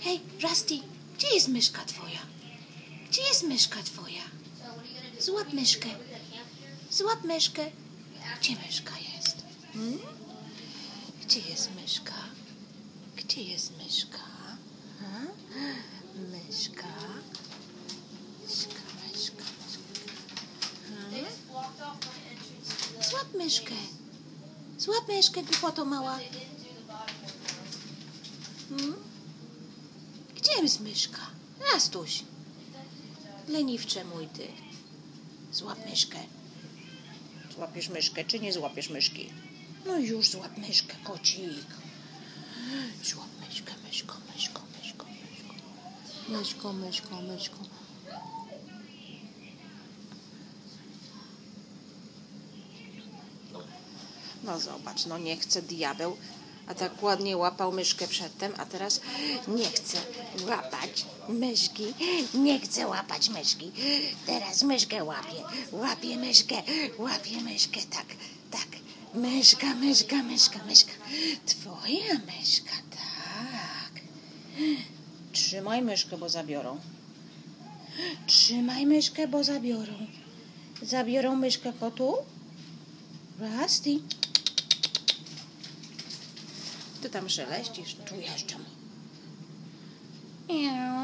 Hej, Rusty, gdzie jest myszka twoja? Gdzie jest myszka twoja? Złap myszkę. Złap myszkę. Gdzie myszka jest? Hmm? Gdzie jest myszka? Gdzie jest myszka? Ha? Myszka. Myszka, myszka, myszka. They Hmm? Złap myszkę. Złap myszkę, głupoto mała. Gdzie jest myszka? Rastuś. Leniwcze mój ty. Złap myszkę. Złapiesz myszkę, czy nie złapiesz myszki? No już złap myszkę, kocik. Złap myszkę, myszko, myszko, myszko, myszko. Myszko, myszko, myszko. No zobacz, no nie chce diabeł, a tak ładnie łapał myszkę przedtem, a teraz nie chce łapać myszki, nie chce łapać myszki. Teraz myszkę łapie, łapie myszkę, łapie myszkę, tak, tak. Myszka, myszka, myszka, myszka. Twoja myszka, tak. Trzymaj myszkę, bo zabiorą. Trzymaj myszkę, bo zabiorą. Zabiorą myszkę kotu? Rusty. Ty tam szeleścisz, tu jeszcze. Miau.